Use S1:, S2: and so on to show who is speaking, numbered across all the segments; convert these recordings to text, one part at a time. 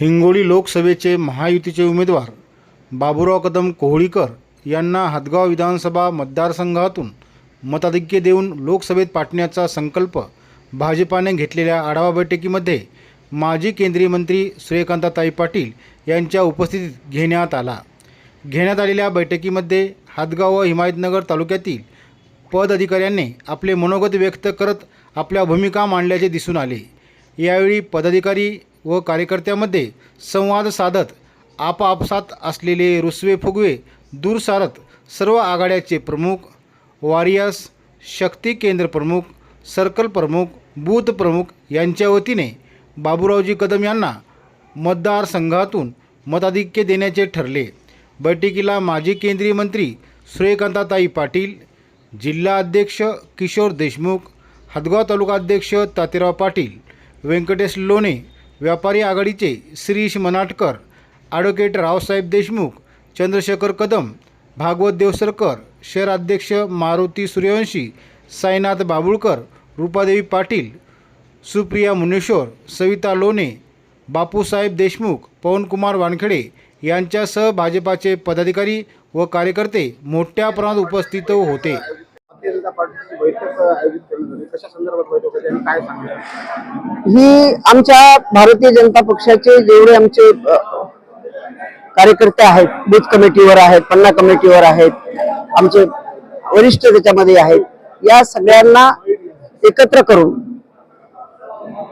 S1: हिंगोली लोकसभेचे महायुतीचे उमेदवार बाबुराव कदम कोहळीकर यांना हदगाव विधानसभा मतदारसंघातून मताधिक्य देऊन लोकसभेत पाठण्याचा संकल्प भाजपाने घेतलेल्या आढावा बैठकीमध्ये माजी केंद्रीय मंत्री सूर्यकांताताई पाटील यांच्या उपस्थितीत घेण्यात आला. घेण्यात आलेल्या बैठकीमध्ये हादगाव व हिमायतनगर तालुक्यातील पद अधिकाऱ्यांनी आपले मनोगत व्यक्त करत आपल्या भूमिका मांडल्याचे दिसून आले. यावेळी पदाधिकारी व कार्यकर्त्यामध्ये संवाद साधत आपापसात असलेले रुसवे फुगवे दूर सारत सर्व आघाड्याचे प्रमुख वारियस शक्ती केंद्र प्रमुख सर्कल प्रमुख बूथ प्रमुख यांच्या वतीने बाबूरावजी कदम यांना मतदारसंघातून मताधिक्य देण्याचे ठरले. बैठकीला माजी केंद्रीय मंत्री सूर्यकांताताई पाटील जिल्हा अध्यक्ष किशोर देशमुख हदगाव तालुका अध्यक्ष तातेराव पाटील व्यंकटेश लोणे व्यापारी आघाडीचे श्रीश मनाटकर ॲडव्होकेट रावसाहेब देशमुख चंद्रशेखर कदम भागवत देवसरकर शहर अध्यक्ष मारुती सूर्यवंशी साईनाथ बाबुळकर रूपादेवी पाटील सुप्रिया मुनेश्वर सविता लोणे बापूसाहेब देशमुख पवनकुमार वानखेडे यांच्यासह भाजपाचे पदाधिकारी व कार्यकर्ते मोठ्या प्रमाणात उपस्थित होते.
S2: पार्टीची बैठक आयोजित करण्यात आली कशा संदर्भात बैठक होती आणि काय सांगितलं?
S3: ही आमच्या भारतीय जनता पक्षाचे जेवढे आमचे कार्यकर्ते आहेत बूथ कमिटीवर आहेत पन्ना कमिटीवर आहेत आमचे वरिष्ठ त्याच्यामध्ये आहेत या सगळ्यांना एकत्र करून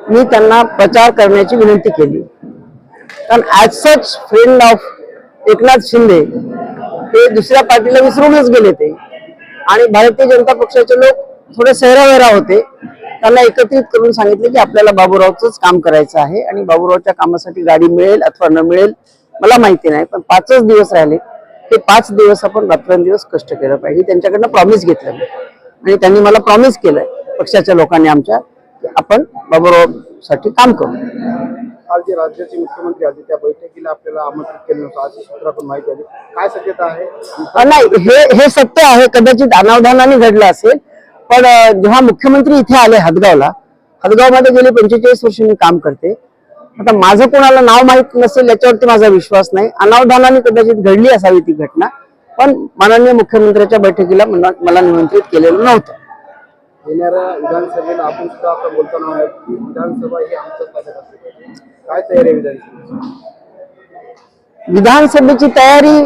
S3: मी त्यांना प्रचार करण्याची विनंती केली. कारण as such friend of Eknath Shinde हे दुसऱ्या पार्टीला विसरूनच गेले ते. आणि भारतीय जनता पक्षाचे लोक थोडे सहरावेरा होते. त्यांना एकत्रित करून सांगितले की आपल्याला बाबूरावचंच काम करायचं आहे आणि बाबूरावच्या कामासाठी गाडी मिळेल अथवा न मिळेल मला माहिती नाही पण पाचच दिवस राहिले. ते पाच दिवस आपण रात्रंदिवस कष्ट केलं पाहिजे. त्यांच्याकडनं प्रॉमिस घेतलं आणि त्यांनी मला प्रॉमिस केलंय पक्षाच्या लोकांनी आमच्या आपण बाबूरावसाठी काम करू.
S2: काल जे राज्याचे मुख्यमंत्री आले त्या बैठकीला आपल्याला आमंत्रित केलं नव्हतं. अशी सूत्रातून माहिती आली काय शक्यता आहे?
S3: नाही हे हे सत्य आहे कदाचित अनावधानाने घडलं असेल. पण जेव्हा मुख्यमंत्री इथे आले हदगावला हदगावमध्ये गेले पंचेचाळीस वर्ष मी काम करते. आता माझं कोणाला नाव माहीत नसेल याच्यावरती माझा विश्वास नाही. अनावधानाने कदाचित घडली असावी ती घटना पण माननीय मुख्यमंत्र्याच्या बैठकीला मला मला निमंत्रित केलेलं नव्हतं.
S2: येणाऱ्या विधानसभेला आपण सुद्धा आता बोलताना विधानसभा ही पाहिजे. काय तयारी विधानसभेची?
S3: विधानसभेची तयारी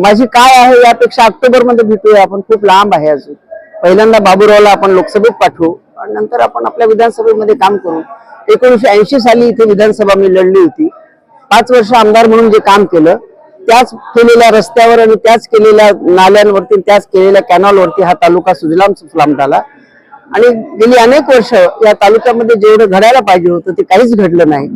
S3: माझी काय आहे यापेक्षा ऑक्टोबरमध्ये भेटूया. आपण खूप लांब आहे अजून. पहिल्यांदा बाबूरावला आपण लोकसभेत पाठवू आणि नंतर आपण आपल्या विधानसभेमध्ये काम करू. एकोणीशे ऐंशी साली इथे विधानसभा मी लढली होती. पाच वर्ष आमदार म्हणून जे काम केलं त्याच केलेल्या रस्त्यावर आणि त्याच केलेल्या नाल्यांवरती त्याच केलेल्या कॅनॉलवरती हा तालुका सुजलाम सुफलाम झाला. आणि गेली अनेक वर्ष या तालुक्यामध्ये जेवढं घडायला पाहिजे होतं ते काहीच घडलं नाही.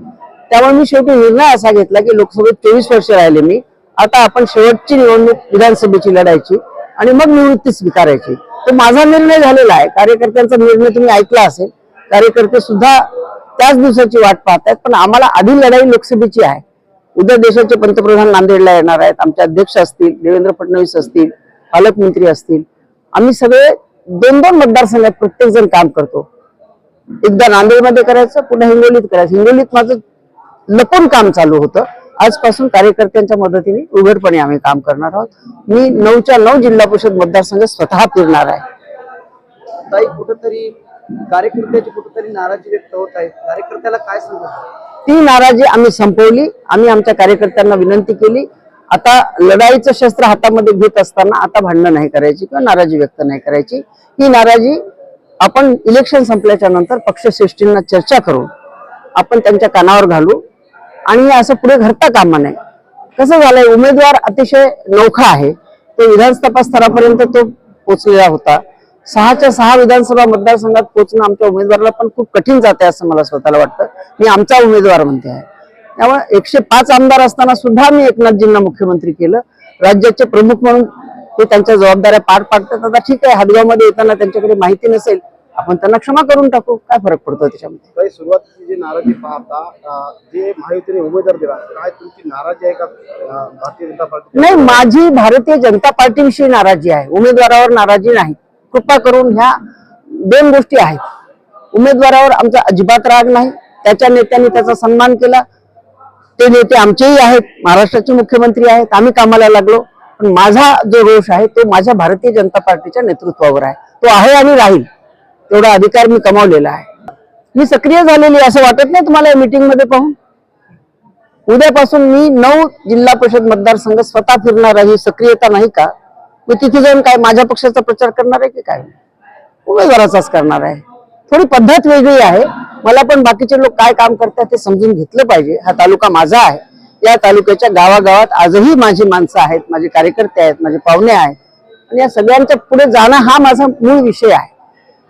S3: त्यामुळे मी शेवटी निर्णय असा घेतला की लोकसभेत चोवीस वर्ष राहिले मी. आता आपण शेवटची निवडणूक विधानसभेची लढायची आणि मग निवृत्ती स्वीकारायची. तो माझा निर्णय झालेला आहे. कार्यकर्त्यांचा निर्णय तुम्ही ऐकला असेल. कार्यकर्ते सुद्धा त्याच दिवसाची वाट पाहतायत पण आम्हाला आधी लढाई लोकसभेची आहे. उद्या देशाचे पंतप्रधान नांदेडला येणार आहेत. आमचे अध्यक्ष असतील देवेंद्र फडणवीस असतील पालकमंत्री असतील. आम्ही सगळे दोन दोन मतदारसंघात प्रत्येक जण काम करतो. एकदा नांदेडमध्ये करायचं पुन्हा हिंगोलीत करायचं. हिंगोलीत माझं लपून काम चालू होतं. आजपासून कार्यकर्त्यांच्या मदतीने उघडपणे आम्ही काम करणार आहोत. मी नऊच्या नऊ जिल्हा परिषद मतदारसंघ स्वतः फिरणार आहे.
S4: ताई कुठंतरी कार्यकर्त्याची कुठंतरी नाराजी व्यक्त होत आहे. कार्यकर्त्याला काय सांगत
S3: ती नाराजी आम्ही संपवली. आम्ही आमच्या कार्यकर्त्यांना विनंती केली. आता लढाईचं शस्त्र हातामध्ये घेत असताना आता भांडणं नाही करायची किंवा नाराजी व्यक्त नाही करायची. ही नाराजी आपण इलेक्शन संपल्याच्या नंतर पक्षश्रेष्ठींना चर्चा करू आपण त्यांच्या कानावर घालू आणि असं पुढे घडता कामा नये. कसं झालंय उमेदवार अतिशय नौखा आहे. तो विधानसभा स्तरापर्यंत तो पोचलेला होता. सहाच्या सहा विधानसभा मतदारसंघात पोहोचणं आमच्या उमेदवाराला पण खूप कठीण जाते असं मला स्वतःला वाटतं. मी आमचा उमेदवार म्हणते. आहे त्यामुळे एकशे पाच आमदार असताना सुद्धा मी एकनाथजींना मुख्यमंत्री केलं. राज्याचे प्रमुख म्हणून ते त्यांच्या जबाबदाऱ्या पार पाडतात. आता ठीक आहे हदगावमध्ये येताना त्यांच्याकडे माहिती नसेल आपण त्यांना क्षमा करून टाकू. काय फरक पडतो त्याच्यामध्ये?
S2: काही सुरुवातीची जी नाराजी पाहता अं, जे महायुतीने उमेदवार दिला काय तुमची नाराजी आहे का अं, भारतीय जनता पार्टी
S3: नाही माझी भारतीय जनता पार्टीविषयी नाराजी आहे. उमेदवारावर नाराजी नाही. कृपा करून ह्या दोन गोष्टी आहेत. उमेदवारावर आमचा अजिबात राग नाही. त्याच्या नेत्यांनी त्याचा सन्मान केला. ते नेते आमचेही आहेत महाराष्ट्राचे मुख्यमंत्री आहेत आम्ही कामाला लागलो. पण माझा जो रोष आहे तो माझ्या भारतीय जनता पार्टीच्या नेतृत्वावर आहे. तो आहे आणि राहील. तेवढा अधिकार मी कमावलेला आहे. मी सक्रिय झालेली असं वाटत नाही तुम्हाला या मीटिंगमध्ये पाहून? उद्यापासून मी नऊ जिल्हा परिषद मतदारसंघ स्वतः फिरणार आहे सक्रियता नाही का? मी तिथे जाऊन काय माझ्या पक्षाचा प्रचार करणार आहे की काय? उमेदवाराचाच करणार आहे. थोडी पद्धत वेगळी आहे. मला पण बाकीचे लोक काय काम करतात ते समजून घेतलं पाहिजे. हा तालुका माझा आहे. या तालुक्याच्या गावागावात आजही माझी माणसं आहेत माझे कार्यकर्ते आहेत माझे पाहुणे आहेत. आणि या सगळ्यांच्या पुढे जाणं हा माझा मूळ विषय आहे.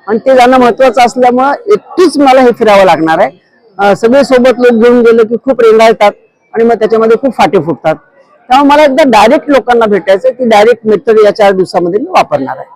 S3: आणि ते जाणं महत्वाचं असल्यामुळं एकटीच मला हे फिरावं लागणार आहे. सगळे सोबत लोक घेऊन गेले की खूप रेंगाळतात आणि मग त्याच्यामध्ये खूप फाटे फुटतात. त्यामुळे मला एकदा डायरेक्ट लोकांना भेटायचं की डायरेक्ट मेथड या चार दिवसामध्ये मी वापरणार आहे.